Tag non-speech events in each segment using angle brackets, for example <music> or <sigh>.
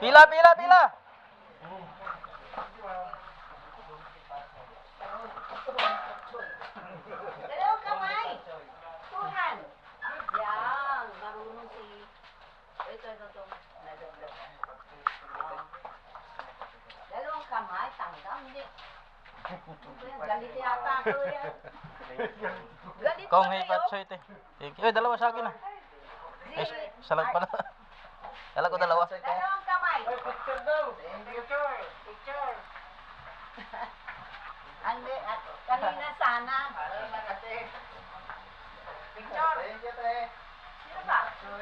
Pila, pila, pila. Dalawang kamay. Tuhan. Yan. Marunong si... Ito, ito, ito. Dalawang kamay. Tanggam. Hindi. Galit yata ako yan. Galit Kung kayo? patso ito. Eh, dalawa sa akin ah. Eh, salag pala. Kala ko dalawa. Dalawang kamay. Picture daw. Picture. <laughs> Picture. Ande, at kanina sana. Picture. Sino ba?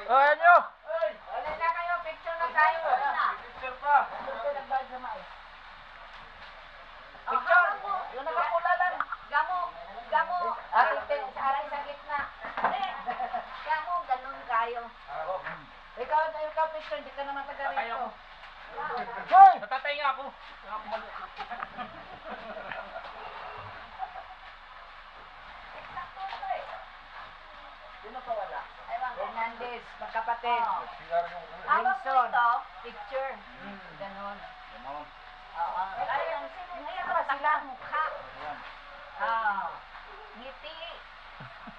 Oh, ayan nyo. Wala na kayo. Picture na tayo. Wala na. Picture pa. Picture. Yung nakapula lang. Gamo. Gamo. Ate, sa aray sa gitna. Gamo, ganun kayo. Ikaw, ikaw picture, hindi ka naman taga rito. Hoy! Natatay nga ako. Sino pa wala? Hernandez, magkapatid. Oh. Hawak mo ito, picture. Ganon. Oo. Ayun, ngayon ba sila? Mukha. Ah. Ngiti.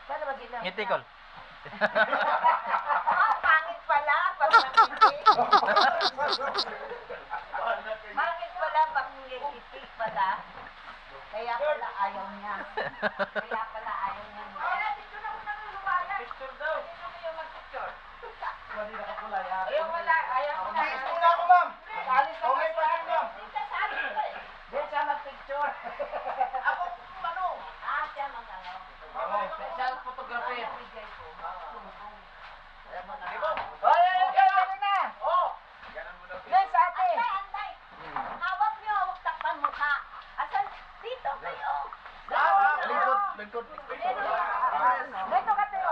Paano ba sila? Ngiti, Kol. Ah, <laughs> pangit pala. Pangit <laughs> pala pag ngiti pala. Kaya pala ayaw niya. Kaya pala ayaw niya. dito na muna ng lumayan. Picture daw. Dito kayo mag-picture. Hindi nakapula yan. Ayaw wala. Ayaw mo na. Picture na ako, ma'am. Alis ka Okay, pa pa, ma'am. Dito sa alis ko eh. Diyan siya mag-picture. Ako, ano? Ah, siya mag-ano. Special photography. Bigay ko. Oy, ay, ay, ay, na. Oh. Yes, ate. Antay, antay. Hawak niyo, hawak takpan mukha. Asan? Dito kayo. Ah, Dito. Lingkod. Dito ka tayo.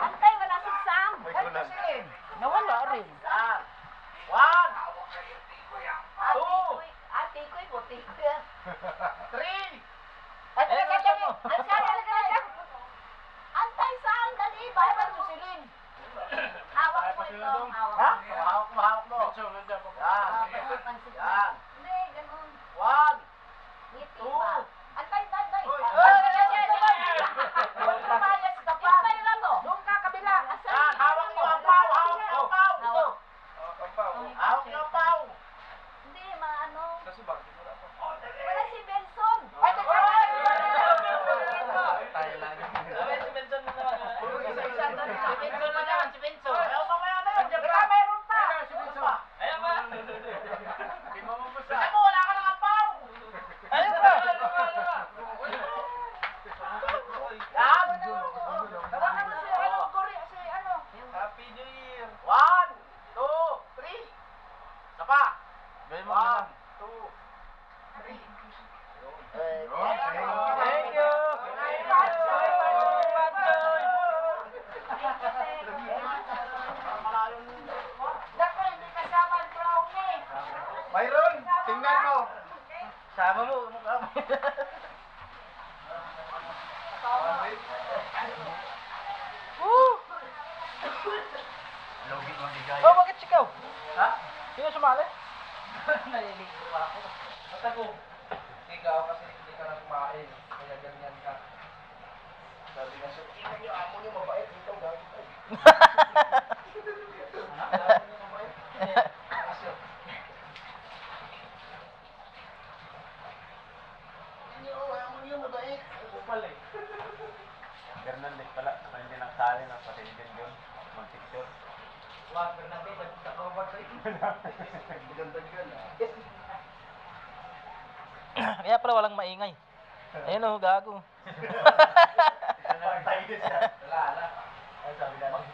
Antay, wala si Sam. Nawala rin. One. Ate Two. ate ko'y yan. Three. Antay? Dali, mo silin. Hawak mo ito. Hawak Ha? Hawak mo, hawak mo. Yan. Yan. Hindi, ganun. One. Two. ba? Antay, antay, antay. Uy. Ay, ay, ay, ay, ay, ay. Huwag lumayas ka pa. Doon ka, kabila. Asan? Yan, hawak mo ang pau, hawak mo ang pau. Ito. Hawak. Hawak mo ang pau. Hindi, maano. Wala si Benson. Ay, teka. Ayaw mamaya na yun. Teka, mayroon pa. Kasi mo, wala ka nang ampaw. Ayun ba? Yan. Tawagan mo si ano, Gori, si ano. Happy New Year. One, two, three. Isa pa. Gawin mo muna. One, two, three. Thank you. Mayroon, tingnan mo. Sama mo, mukha mo. Woo! Oh, bakit sikaw? Ha? Sino sumali? <laughs> Naliligo ako. Matago. Ikaw kasi hindi ka lang kumain. Kaya ganyan ka. Sabi nga siya, tingnan niyo, amo niyo mabait. Ikaw gagawin ko. Fernandez pala, ako hindi nagsali ng patinigin yun, mag-picture. Wag, Bernabé, nagtatrabat kayo. Maganda yun ah. Kaya pala walang maingay. Ayun oh, gago. Tayo siya. Wala, wala. Ay, sabi na lagi.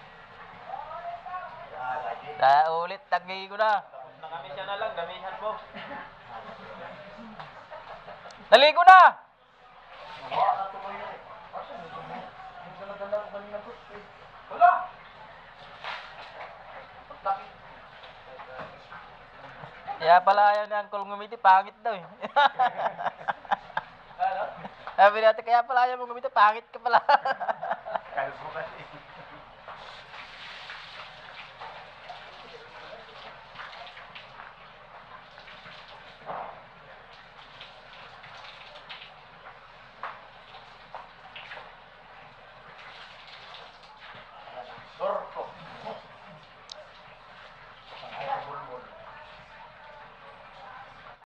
Da ulit, tagay ko na. Tapos na kami siya na lang, gamihan mo. Naligo na! Wala! Kaya pala ayaw ni Uncle ngumiti, pangit daw eh. <laughs> Sabi natin, kaya pala ayaw mo ngumiti, pangit ka pala. Kalbo kasi.